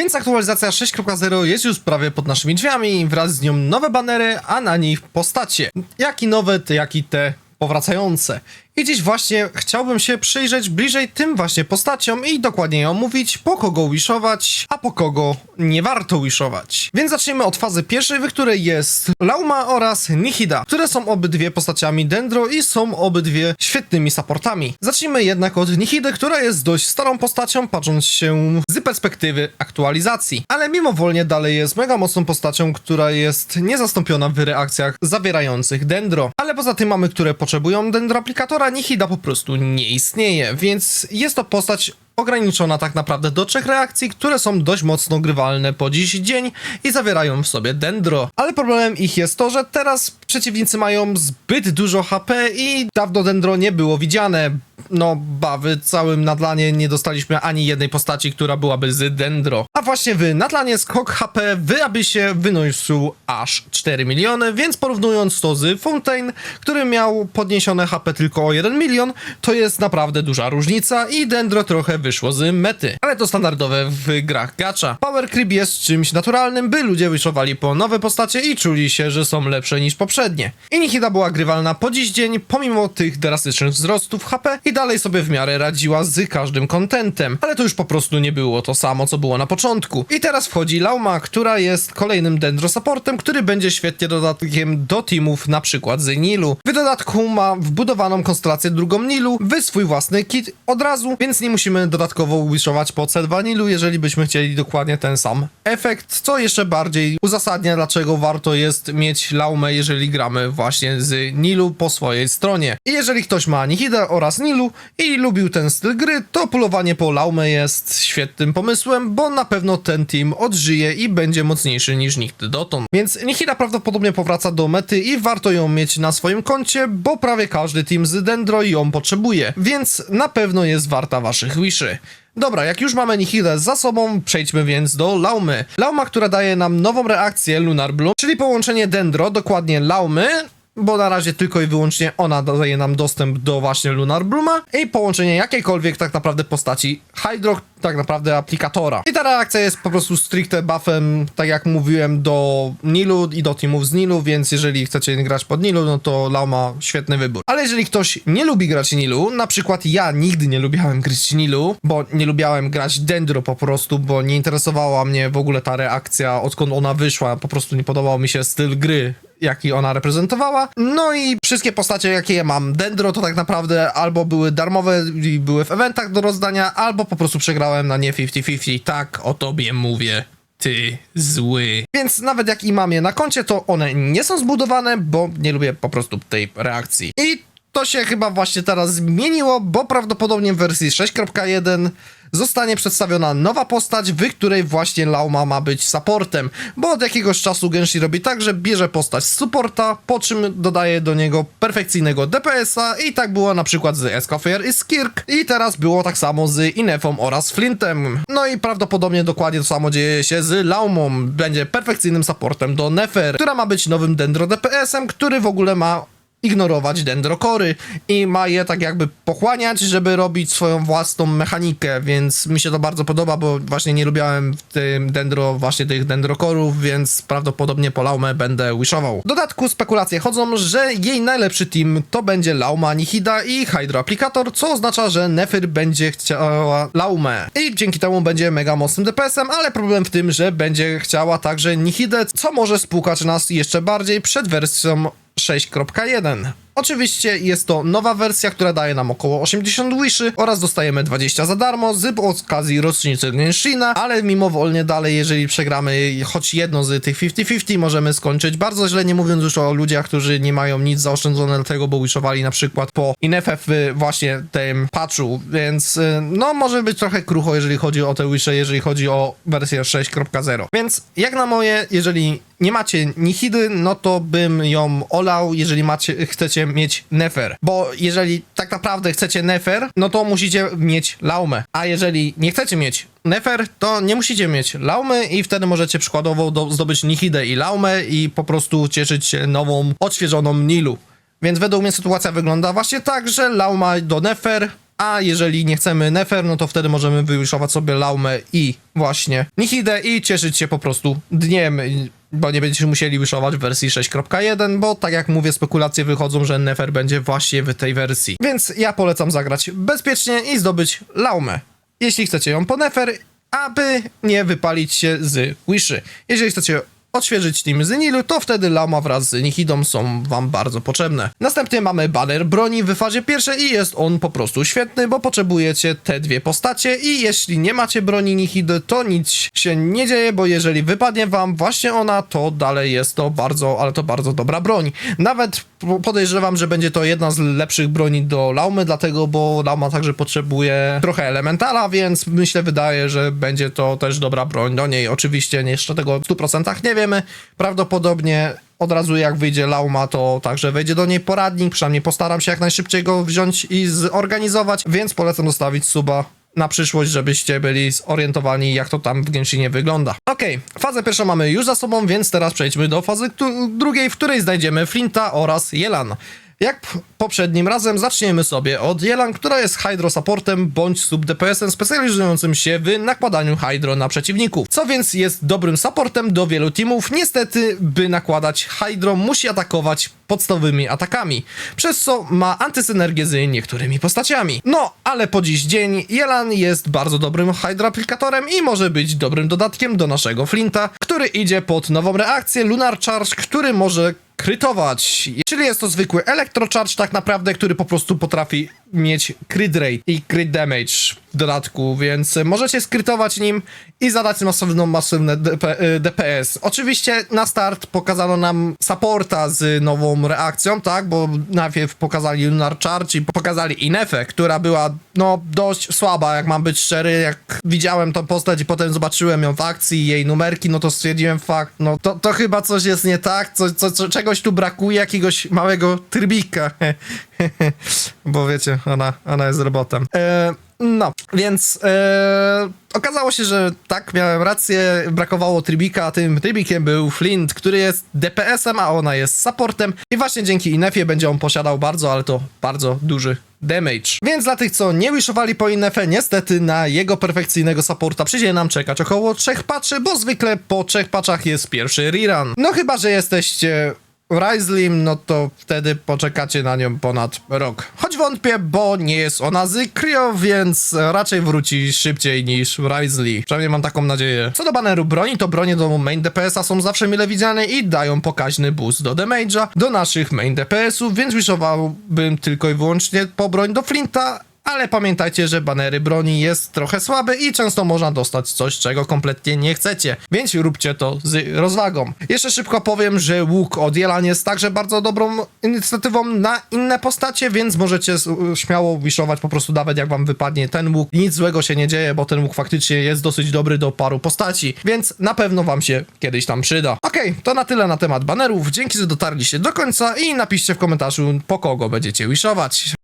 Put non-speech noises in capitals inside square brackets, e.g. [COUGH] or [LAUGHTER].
Więc aktualizacja 6.0 jest już prawie pod naszymi drzwiami, wraz z nią nowe banery, a na nich postacie. Jak i nowe, jak i te powracające. I dziś właśnie chciałbym się przyjrzeć bliżej tym właśnie postaciom i dokładniej omówić, po kogo wishować, a po kogo nie warto wishować. Więc zacznijmy od fazy pierwszej, w której jest Lauma oraz Nihida, które są obydwie postaciami Dendro i są obydwie świetnymi supportami. Zacznijmy jednak od Nihidy, która jest dość starą postacią, patrząc się z perspektywy aktualizacji. Ale mimowolnie dalej jest mega mocną postacią, która jest niezastąpiona w reakcjach zawierających Dendro. Ale poza tym mamy, które potrzebują Dendro aplikatora, Nihida po prostu nie istnieje, więc jest to postać ograniczona tak naprawdę do trzech reakcji, które są dość mocno grywalne po dziś dzień i zawierają w sobie dendro. Ale problemem ich jest to, że teraz przeciwnicy mają zbyt dużo HP i dawno dendro nie było widziane. No, bawy, całym nadlanie nie dostaliśmy ani jednej postaci, która byłaby z dendro. A właśnie w nadlanie skok HP w Abyssie wynosił aż 4 miliony, więc porównując to z Fontaine, który miał podniesione HP tylko o 1 milion, to jest naprawdę duża różnica i dendro trochę wyszło z mety. Ale to standardowe w grach gacha. Power creep jest czymś naturalnym, by ludzie wyszowali po nowe postacie i czuli się, że są lepsze niż poprzednie. I Nihida była grywalna po dziś dzień, pomimo tych drastycznych wzrostów HP i dalej sobie w miarę radziła z każdym kontentem. Ale to już po prostu nie było to samo, co było na początku. I teraz wchodzi Lauma, która jest kolejnym dendro supportem, który będzie świetnie dodatkiem do teamów na przykład z Nilu. W dodatku ma wbudowaną konstelację drugą Nilu, w swój własny kit od razu, więc nie musimy dodatkowo wishować po C2 Nilu, jeżeli byśmy chcieli dokładnie ten sam efekt, co jeszcze bardziej uzasadnia, dlaczego warto jest mieć Laumę, jeżeli gramy właśnie z Nilu po swojej stronie. I jeżeli ktoś ma Nihidę oraz Nilu i lubił ten styl gry, to polowanie po Laumę jest świetnym pomysłem, bo na pewno ten team odżyje i będzie mocniejszy niż nigdy dotąd. Więc Nihida prawdopodobnie powraca do mety i warto ją mieć na swoim koncie, bo prawie każdy team z Dendro ją potrzebuje, więc na pewno jest warta waszych wiszy. Dobra, jak już mamy Nihidę za sobą, przejdźmy więc do Laumy. Lauma, która daje nam nową reakcję Lunar Bloom, czyli połączenie Dendro, dokładnie Laumy, bo na razie tylko i wyłącznie ona daje nam dostęp do właśnie Lunar Bluma i połączenie jakiejkolwiek tak naprawdę postaci Hydro, tak naprawdę aplikatora. I ta reakcja jest po prostu stricte buffem, tak jak mówiłem, do Nilu i do teamów z Nilu, więc jeżeli chcecie grać pod Nilu, no to Lauma świetny wybór. Ale jeżeli ktoś nie lubi grać Nilu, na przykład ja nigdy nie lubiałem grać Nilu, bo nie lubiałem grać Dendro po prostu, bo nie interesowała mnie w ogóle ta reakcja, odkąd ona wyszła, po prostu nie podobał mi się styl gry jaki ona reprezentowała. No i wszystkie postacie, jakie ja mam Dendro, to tak naprawdę albo były darmowe i były w eventach do rozdania, albo po prostu przegrałem na nie 50-50. Tak o tobie mówię. Ty zły. Więc nawet jak i mam je na koncie, to one nie są zbudowane, bo nie lubię po prostu tej reakcji. I to się chyba właśnie teraz zmieniło, bo prawdopodobnie w wersji 6.1 zostanie przedstawiona nowa postać, w której właśnie Lauma ma być supportem, bo od jakiegoś czasu Genshi robi tak, że bierze postać z supporta, po czym dodaje do niego perfekcyjnego DPS-a i tak było na przykład z Escoffier i Skirk i teraz było tak samo z Inefą oraz Flintem. No i prawdopodobnie dokładnie to samo dzieje się z Laumą, będzie perfekcyjnym supportem do Nefer, która ma być nowym Dendro DPS-em, który w ogóle ma ignorować dendrokory i ma je tak jakby pochłaniać, żeby robić swoją własną mechanikę, więc mi się to bardzo podoba, bo właśnie nie lubiałem w tym dendro, właśnie tych dendrokorów, więc prawdopodobnie po Laumę będę wishował. W dodatku spekulacje chodzą, że jej najlepszy team to będzie Lauma, Nihida i Hydro Applicator, co oznacza, że Nefir będzie chciała Laumę i dzięki temu będzie mega mocnym DPS-em, ale problem w tym, że będzie chciała także Nihidę, co może spłukać nas jeszcze bardziej przed wersją 6.1. Oczywiście jest to nowa wersja, która daje nam około 80 wiszy oraz dostajemy 20 za darmo z okazji rocznicy Genshina, ale mimowolnie dalej, jeżeli przegramy choć jedno z tych 50-50, możemy skończyć bardzo źle, nie mówiąc już o ludziach, którzy nie mają nic zaoszczędzone dlatego, bo wishowali na przykład po INFF właśnie tym patchu, więc y, no może być trochę krucho, jeżeli chodzi o te wisze, jeżeli chodzi o wersję 6.0. Więc jak na moje, jeżeli nie macie Nihidy, no to bym ją olał, jeżeli macie, chcecie mieć Nefer. Bo jeżeli tak naprawdę chcecie Nefer, no to musicie mieć Laumę. A jeżeli nie chcecie mieć Nefer, to nie musicie mieć Laumy i wtedy możecie przykładowo do, zdobyć Nihidę i Laumę i po prostu cieszyć się nową, odświeżoną Nilu. Więc według mnie sytuacja wygląda właśnie tak, że Lauma do Nefer, a jeżeli nie chcemy Nefer, no to wtedy możemy wywiszować sobie Laumę i właśnie Nihidę i cieszyć się po prostu dniem, bo nie będziecie musieli wishować w wersji 6.1, bo tak jak mówię, spekulacje wychodzą, że Nefer będzie właśnie w tej wersji. Więc ja polecam zagrać bezpiecznie i zdobyć Laumę. Jeśli chcecie ją po Nefer, aby nie wypalić się z Wiszy. Jeżeli chcecie odświeżyć team z Nilu, to wtedy Lauma wraz z Nihidą są wam bardzo potrzebne. Następnie mamy banner broni w fazie pierwszej i jest on po prostu świetny, bo potrzebujecie te dwie postacie i jeśli nie macie broni Nihidy, to nic się nie dzieje, bo jeżeli wypadnie wam właśnie ona, to dalej jest to bardzo, ale to bardzo dobra broń. Nawet podejrzewam, że będzie to jedna z lepszych broni do Laumy, dlatego, bo Lauma także potrzebuje trochę elementala, więc myślę, wydaje, że będzie to też dobra broń do niej. Oczywiście jeszcze tego w 100% nie wiemy. Prawdopodobnie od razu jak wyjdzie Lauma, to także wejdzie do niej poradnik, przynajmniej postaram się jak najszybciej go wziąć i zorganizować, więc polecam zostawić suba na przyszłość, żebyście byli zorientowani, jak to tam w Genshinie wygląda. Okej, fazę pierwszą mamy już za sobą, więc teraz przejdźmy do fazy drugiej, w której znajdziemy Flinta oraz Jelan. Jak poprzednim razem zaczniemy sobie od Jelan, która jest Hydro Supportem bądź sub DPS-em specjalizującym się w nakładaniu Hydro na przeciwników. Co więc jest dobrym supportem do wielu teamów. Niestety, by nakładać Hydro, musi atakować podstawowymi atakami, przez co ma antysynergię z niektórymi postaciami. No, ale po dziś dzień Jelan jest bardzo dobrym Hydro aplikatorem i może być dobrym dodatkiem do naszego Flinta, który idzie pod nową reakcję Lunar Charge, który może krytować. Czyli jest to zwykły Electrocharge tak naprawdę, który po prostu potrafi mieć crit rate i crit damage w dodatku, więc możecie skrytować nim i zadać masywną, masywne DP, y, DPS. Oczywiście na start pokazano nam supporta z nową reakcją, tak, bo najpierw pokazali Lunar Charge i pokazali Inefę, która była no dość słaba, jak mam być szczery, jak widziałem tą postać i potem zobaczyłem ją w akcji, jej numerki, no to stwierdziłem fakt, no to, to chyba coś jest nie tak, co, co, co, czegoś tu brakuje, jakiegoś małego trybika, [LAUGHS] [LAUGHS] bo wiecie, ona, ona jest robotem. E, no, więc e, okazało się, że tak, miałem rację, brakowało trybika, a tym trybikiem był Flint, który jest DPS-em, a ona jest supportem i właśnie dzięki Inefie będzie on posiadał bardzo, ale to bardzo duży damage. Więc dla tych, co nie wishowali po Inefie, niestety na jego perfekcyjnego supporta przyjdzie nam czekać około trzech patchy, bo zwykle po trzech patchach jest pierwszy rerun. No chyba, że jesteście Rislim, no to wtedy poczekacie na nią ponad rok. Choć wątpię, bo nie jest ona z więc raczej wróci szybciej niż Risley. Przynajmniej mam taką nadzieję. Co do baneru broni, to bronie do main DPS-a są zawsze mile widziane i dają pokaźny boost do damage'a do naszych main DPS-ów, więc wishowałbym tylko i wyłącznie po broń do Flinta, ale pamiętajcie, że banery broni jest trochę słabe i często można dostać coś, czego kompletnie nie chcecie, więc róbcie to z rozwagą. Jeszcze szybko powiem, że łuk od Jelan jest także bardzo dobrą inicjatywą na inne postacie, więc możecie śmiało wishować, po prostu dawać jak wam wypadnie ten łuk. Nic złego się nie dzieje, bo ten łuk faktycznie jest dosyć dobry do paru postaci, więc na pewno wam się kiedyś tam przyda. Okej, to na tyle na temat banerów. Dzięki, że dotarliście do końca i napiszcie w komentarzu, po kogo będziecie wishować.